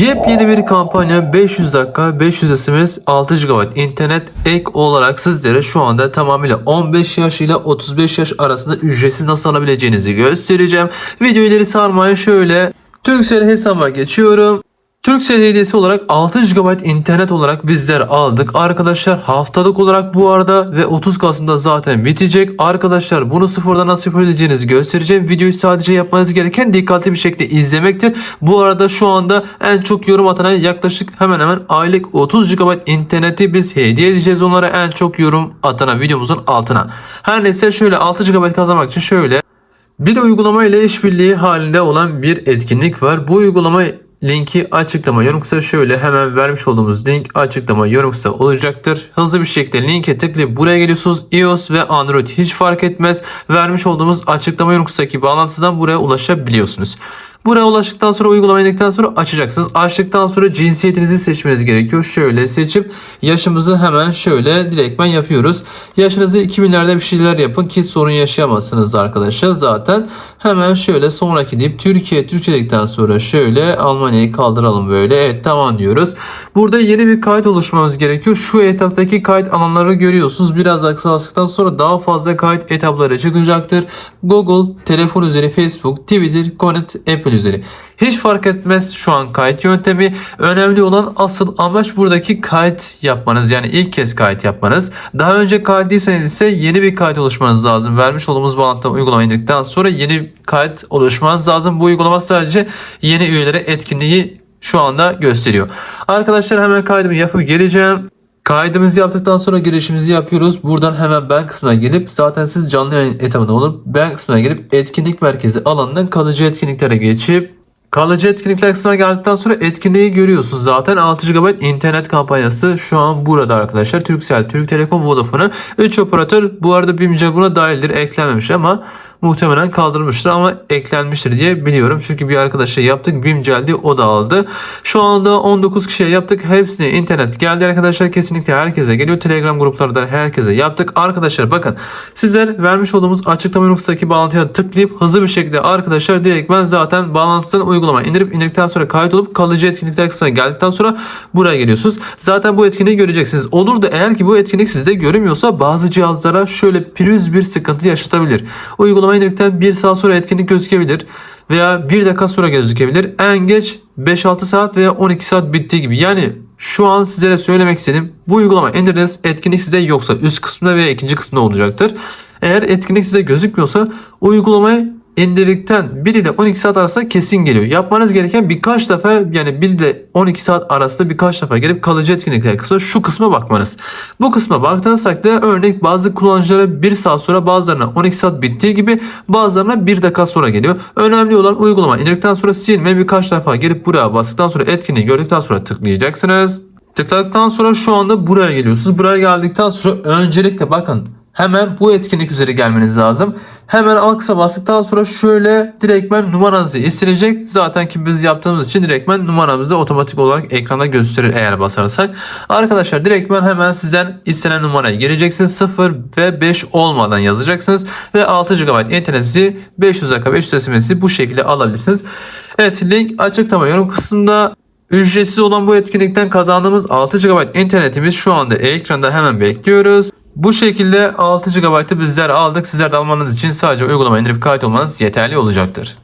Yepyeni bir kampanya 500 dakika 500 SMS 6 GB internet ek olarak sizlere şu anda tamamıyla 15 yaş ile 35 yaş arasında ücretsiz nasıl alabileceğinizi göstereceğim. Video ileri sarmaya şöyle Turkcell hesaba geçiyorum. Turkcell hediyesi olarak 6 GB internet olarak bizler aldık. Arkadaşlar haftalık olarak bu arada ve 30 Kasım'da zaten bitecek. Arkadaşlar bunu sıfırdan nasıl yapabileceğinizi göstereceğim. Videoyu sadece yapmanız gereken dikkatli bir şekilde izlemektir. Bu arada şu anda en çok yorum atana yaklaşık hemen hemen aylık 30 GB interneti biz hediye edeceğiz onlara en çok yorum atana videomuzun altına. Her neyse şöyle 6 GB kazanmak için şöyle bir uygulama ile işbirliği halinde olan bir etkinlik var. Bu uygulama linki açıklama yorumsa şöyle hemen vermiş olduğumuz link açıklama yorumsa olacaktır. Hızlı bir şekilde linke tıklayıp buraya geliyorsunuz. iOS ve Android hiç fark etmez. Vermiş olduğumuz açıklama yorumsaki bağlantıdan buraya ulaşabiliyorsunuz. Buraya ulaştıktan sonra uygulamayı indikten sonra açacaksınız. Açtıktan sonra cinsiyetinizi seçmeniz gerekiyor. Şöyle seçip yaşımızı hemen şöyle direktmen yapıyoruz. Yaşınızı 2000'lerde bir şeyler yapın ki sorun yaşayamazsınız arkadaşlar. Zaten hemen şöyle sonraki deyip Türkiye Türkçe dedikten sonra şöyle Almanya'yı kaldıralım böyle. Evet tamam diyoruz. Burada yeni bir kayıt oluşmamız gerekiyor. Şu etaptaki kayıt alanları görüyorsunuz. Biraz aksalasıktan sonra daha fazla kayıt etapları çıkacaktır. Google, telefon üzeri, Facebook, Twitter, Connect, Apple üzeri. Hiç fark etmez şu an kayıt yöntemi. Önemli olan asıl amaç buradaki kayıt yapmanız. Yani ilk kez kayıt yapmanız. Daha önce kayıtlıysanız ise yeni bir kayıt oluşmanız lazım. Vermiş olduğumuz bağlantıdan uygulama indirdikten sonra yeni kayıt oluşmanız lazım. Bu uygulama sadece yeni üyelere etkinliği şu anda gösteriyor. Arkadaşlar hemen kaydımı yapıp geleceğim. Kaydımızı yaptıktan sonra girişimizi yapıyoruz. Buradan hemen ben kısmına gelip zaten siz canlı yayın etabında olup ben kısmına gelip etkinlik merkezi alanından kalıcı etkinliklere geçip Kalıcı etkinlikler kısmına geldikten sonra etkinliği görüyorsunuz. Zaten 6 GB internet kampanyası şu an burada arkadaşlar. Turkcell, Türk Telekom, Vodafone 3 operatör bu arada BİMCE buna dahildir. Eklenmemiş ama muhtemelen kaldırmıştır ama eklenmiştir diye biliyorum. Çünkü bir arkadaşa yaptık. BİMCEL'di o da aldı. Şu anda 19 kişiye yaptık. Hepsine internet geldi arkadaşlar. Kesinlikle herkese geliyor. Telegram gruplarında herkese yaptık. Arkadaşlar bakın sizler vermiş olduğumuz açıklama yorumusundaki bağlantıya tıklayıp hızlı bir şekilde arkadaşlar direkt ben zaten bağlantısını uygulama indirip indirdikten sonra kayıt olup kalıcı etkinlikler kısmına geldikten sonra buraya geliyorsunuz. Zaten bu etkinliği göreceksiniz. Olur da eğer ki bu etkinlik sizde görünmüyorsa bazı cihazlara şöyle pürüz bir sıkıntı yaşatabilir. Uygulama indirdikten 1 saat sonra etkinlik gözükebilir veya 1 dakika sonra gözükebilir. En geç 5-6 saat veya 12 saat bittiği gibi. Yani şu an sizlere söylemek istedim. Bu uygulama indirdiniz etkinlik size yoksa üst kısmında veya ikinci kısmında olacaktır. Eğer etkinlik size gözükmüyorsa uygulamayı indirdikten 1 ile 12 saat arasında kesin geliyor. Yapmanız gereken birkaç defa yani 1 ile 12 saat arasında birkaç defa gelip kalıcı etkinlikler kısmı şu kısma bakmanız. Bu kısma baktığınız takdirde örnek bazı kullanıcılara 1 saat sonra bazılarına 12 saat bittiği gibi bazılarına 1 dakika sonra geliyor. Önemli olan uygulama indirdikten sonra silme birkaç defa gelip buraya bastıktan sonra etkinliği gördükten sonra tıklayacaksınız. Tıkladıktan sonra şu anda buraya geliyorsunuz. Buraya geldikten sonra öncelikle bakın hemen bu etkinlik üzere gelmeniz lazım. Hemen alt kısa bastıktan sonra şöyle direktmen numaranızı istenecek. Zaten ki biz yaptığımız için direktmen numaramızı otomatik olarak ekranda gösterir eğer basarsak. Arkadaşlar direktmen hemen sizden istenen numaraya gireceksiniz. 0 ve 5 olmadan yazacaksınız. Ve 6 GB interneti 500 dakika 500 SMS'i bu şekilde alabilirsiniz. Evet link açıklama yorum kısmında Ücretsiz olan bu etkinlikten kazandığımız 6 GB internetimiz şu anda ekranda hemen bekliyoruz. Bu şekilde 6 GB'ı bizler aldık. Sizler de almanız için sadece uygulama indirip kayıt olmanız yeterli olacaktır.